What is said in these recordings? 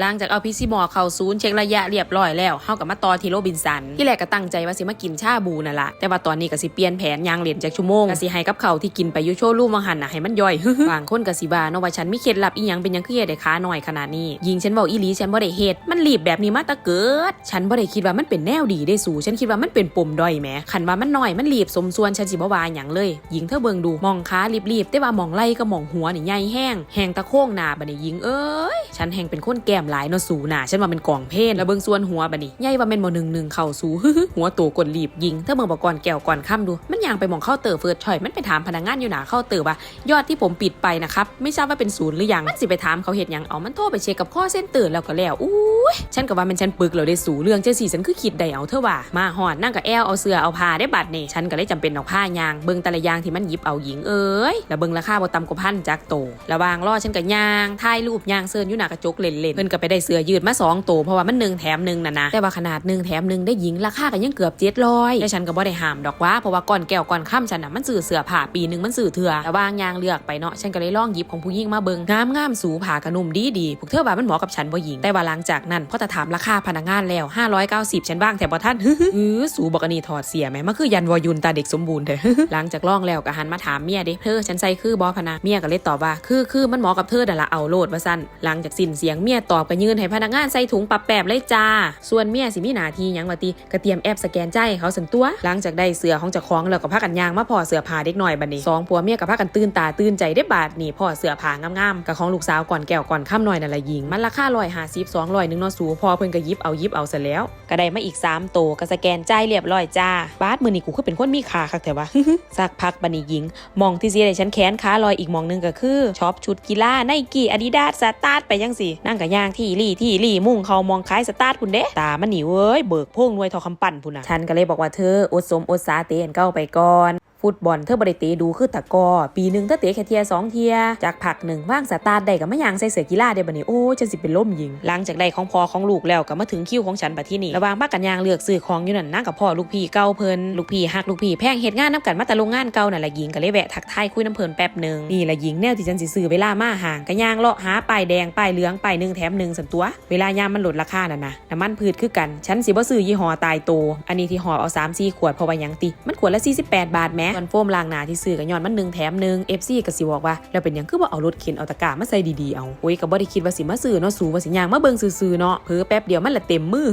หลังจากเอาพีซีหมอเข้าศูนย์เช็คระยะเรียบร้อยแล้วเฮากับมาต่อที่โรบินสัน ที่แรกก็ตั้งใจว่าสิมากินชาบูนั่นละแต่ว่าตอนนี้ก็สิเปลี่ยนแผนยางเหรียญจากชั่วโมงก็สิให้กับเขาที่กินไปยูโชว์รูมวังหันน่ะให้มันย่อยบางคนก็สิว่าเนาะว่าฉันมีเคล็ดลับอีหยังเป็นยังคือเฮ็ดได้ขาหน่อยขนาดนี้ ยิงฉันบอกอีหลีฉันบ่ได้เฮ็ดมันรีบแบบนี้มาตะเกิด ฉันบ่ได้คิดว่ามันเป็นแนวดีได้สู่ฉันคิดว่ามันเป็นปมด้อยแหมคันว่ามันน้อยมันรีบสมส่วนฉันสิบ่ว่าหยังเลย ยิงเธอเบิ่งดูมองขารีบๆแต่ว่ามองไหล่ก็มองหัวนี่ใหญ่แห้งแหงตะโค้งหน้าบัดนี้ยิงเอ้ยฉันแหงเป็นคนแก้มหลายเนาะสูหนาฉันว่าเป็นกองเพนแล้วเบิ่งส่วนหัวบัดนี้ใหญ่ว่าแม่นบ่หนึ่งหนึ่งเข้าสู่หัวโตกดรีบยิงเธอเบิ่งบอกก่อนแก้วก่อนค่ำดู มันยางไปมองเข้าเตอร์เฟิร์สชอยมันไปถามพนักงานอยู่หนาเข้าเตอร์ว่ายอดที่ผมปิดไปนะครับไม่ทราบว่าเป็นศูนย์หรือยังมันสิไปถามเขาเฮ็ดหยังเอามันโทรไปเช็คกับข้อเส้นเตอร์แล้วก็แล้วอู้ยฉันก็ว่ามันฉันปึกแล้วได้สูเรื่องเจังซี่ฉันคือคิดได้เอาเธอว่ามาหอดนั่งกับแอลเอาเสื้อเอาผ้าได้บัดนี่ฉันก็เลยจำเป็นเอาผ้ายางเบิ่งแต่ละอย่างที่มันหยิบเอาหญิงเอ้ยแล้วเบิ่งราคาบ่ต่ำกว่าพันจักโตระวางรอฉันก็ย่างถ่ายรูปยางเซิร์นอยู่หนากระจกเล่นๆเพิ่นก็ไปได้เสื้อยืดมาสองโตเพราะว่ามันหนึ่งแถมหนึ่งน่ะนะแต่ว่าขนาดหนึ่งแถมหนึ่งได้หญิงราคาก็ยังเกือบเจ็ดร้อยแต่ฉันก็บ่ได้ห้ามดอกว่าเพราะว่าก่อนแก้วก่อนค่ำฉันน่ะมันซื้อเสื้อผ้าปีหนึ่งมันซื้อเถื่อระหวางยางเลือกไปเนาะฉันก็เลยลองหยิบของผู้หญิงมาเบิงงามงามสูผ่ากระนุ่มดีดีพวกเธอว่ามันเหมาะกับฉันบ่หญิง แต่ว่าหลังจากนั้นพอจะถามราคาพนักงานแล้ว 590 ฉันบ้างแต่บ่ท่านเออสูบอกนีถอดเสียไหมมันคือยันวอยุนตาเด็กสมบูรณ์เถอะหลังจากลองแล้วก็หันมาถามเมียเด้เธอฉันใส่คือบอพนะเมียก็เลยตอบว่าคือคือมันเหมาะกับเธอแต่นละเอาโลดว่าสั้นหลังจากสิ้นเสียงเมียตอบก็ยืนให้พนักงานใส่ถุงปับแปบเลยจ้า ส่วนเมียสิมีหนาทียังวะติก็เตรียมแอปสแกนใจใเขาสันตัว หลังจากได้เสือของเจ้าของแล้วก็พากันยางมาพอเสือผ้าเด็กหน่อยบัดนี้สองผัวเมียก็พากันตื่นตาตื่นใจได้บาดนี่พอเสือผ้างามๆกับของลูกสาวก่อนแก้วก่อนค่ำหน่อยนั่นละยิง มันราคาร้อยหาสิบสองร้อยหนึ่งนาะสูพอเพิ่นก็ยิบเอายิบเอาซะแล้ว ก็ได้มาอีก3โตก็สแกนใจเรียบร้อยจ้าบาสมือนี่กูคือเป็นคนมีขาคักแต่ว่าสักพักบันนี้ยิง มองที่เสียได้ฉันแขนขาลอยอีกมองนึงก็คือช็อปชุดกีฬาไนกี้อาดิดาสสตาร์ทไปยังสินั่งกับย่างที่รี่ที่รี่มุ่งเขามองคล้ายสตาร์ทคุณเด้ตามันหนีเว้ยเบิกพ่งนวยทอคำปั่นพุ่นน่ะฉันก็เลยบอกว่าเธออดสมอดสาเตนเก้าไปก่อน ฟุตบอลเธอบ่ได้เตดูคือตะกอ ปีหนึ่งเธอเตะแค่เทียสองเทีย จากผักหนึ่งว่างสตาร์ได้กับมะยางใส่เสือกีฬาได้บัดนี้โอ้จะสิเป็นล่มยิง หลังจากได้ของพอของลูกแล้วก็มาถึงคิวของฉันบัดที่นี่ระวางมากันยางเลือกซื้อของอยู่นั่นนั่งกับพ่อลูกพี่เก่าเพิ่นลูกพี่ฮักลูกพี่แพงเฮ็ดงานน้ำกันมาต่โรงงานเก่านั่นละยิงก็เลยแวะทักทายคุยน้ำเพิ่นแป๊บหนึ่งนี่แหละยิงแนวที่ฉันสิซื้อเวลามาห่างก็ย่างเลาะหาป้ายแดงป้ายเหลืองป้ายหนึ่งแถมหนึ่งสันตัว เวลายามมันลดราคาน่ะนะน้ำมันพืชคือกันฉันสิบ่ซื้อยี่ห้อตายโตอันนี้ที่ห่อเอา3 4ขวดเพราะว่ายังติมันขวดละ48 บาทแม้ส่วนโฟมล้างหน้าที่ซื้อก็ย้อนมันหนึ่งแถมหนึ่ง FC ก็สิบอกว่าแล้วเป็นหยังคือบ่เอารถเข็นเอาตะกร้ามาใส่ดีๆเอาโอ้ยก็บ่ได้คิดว่าสิมาซื้อเนาะสูว่าสิย่างมาเบิ่งซื่อๆเนาะเพิ่อแป๊บเดียวมันละเต็มมือ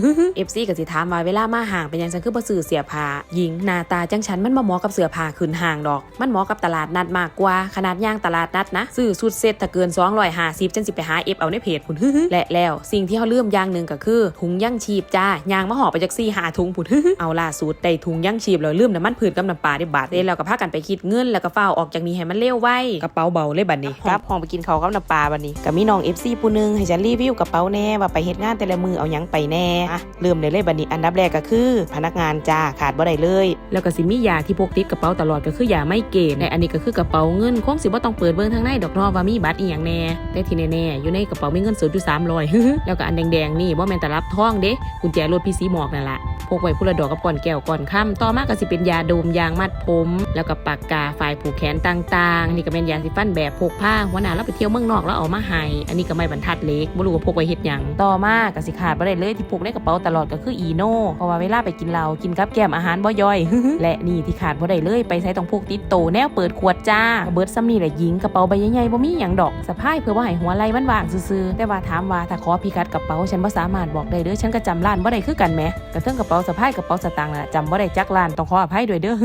FC ก็สิถามว่าเวลามาห่างเป็นหยังฉันคือบ่ซื้อเสียผ้าหญิงหน้าตาจังฉันมันบ่เหมาะกับเสื้อผ้าขึ้นห่างดอก มันเหมาะกับตลาดนัดมากกว่าขนาดย่างตลาดนัดนะซื้อสุดเซ็ตถ้าเกิน250จังสิไปหาเอฟเอาในเพจพุ่นและแล้วสิ่งที่เขาลืมอย่างหนึ่งก็คือถุงย่างชีพจ้ายางมาห่อไปจากซี่หาถุงพุ่นเอาล่าสุดได้ถุงย่างชีพแล้วลืมน้ำมันพืชกับน้ำปลาได้บาทเด้แล้วก็พากันไปคิดเงินแล้วก็เฝ้าวออกจากนี้ให้มันเร็วไวกระเป๋าเบาเลยบัดนี้ครับห้องไปกินข้าวกับน้ำปลาบัดนี้ก็มีน้อง FC ผู้หนึงให้ฉันรีวิวกระเป๋าแน่ว่าไปเฮ็ดงานแต่ละมือเอาหยังไปแน่อะเริ่มได้เลยบัดนี้อันดับแรกก็คือ พนักงานจ้าขาดบ่ได้เลย แล้วก็สิมียาที่พกติดกระเป๋าตลอดก็คือยาไม่เกณฑ์และอันนี้ก็คือกระเป๋าเงินคงสิบ่ต้องเปิดเบิ่งทางในดอกเนอว่ามีบัตรอีหยังแน่แต่ที่แน่ๆอยู่ในกระเป๋ามีเงินสดอยู่300แล้วก็อันแดงๆนี่บ่แม่นแต่รับทองเด้กุญแจรถพี่สีหมอกนั่นล่ะพกไว้ผู้ละดอกกับก่อนแก้วก่อนค่ำต่อมาก็สิเป็นยาดมยางมัดผมแล้วก็ปากกาฝ่ายผูกแขนต่างๆ นี่ก็เป็นยาสีฟันแบบพกผ้าหัวหน้าเราไปเที่ยวเมืองนอกแล้วเอามาให้อันนี้ก็ไม่บรรทัดเล็กบ่รู้ว่าพกไว้เฮ็ดหยังต่อมาก็สิขาดบ่ได้เลยที่พกในกระเป๋าตลอดก็คืออีโน่เพราะว่าเวลาไปกินเหล้ากินกับแก้มอาหารบ่ย่อย และนี่ที่ขาดบ่ได้เลยไปใช้ต้องพกติดโตแนวเปิดขวดจ้าเบิดซ้ำนี่แหละหญิงกระเป๋าใบใหญ่ๆบ่มีหยังดอกสะพายเพื่อว่าให้หัวไหล่มันว่างซื่อๆแต่ว่าถามว่าถ้าขอพิกัดกระเป๋าฉันบ่สามารถบอกได้เด้อฉันก็จำร้านบ่ได้คือกันแหมกระเทิงกระเป๋าสะพายกระเป๋าสตางค์น่ะจำบ่ได้จักร้านต้องขออภัยด้วยเด้อ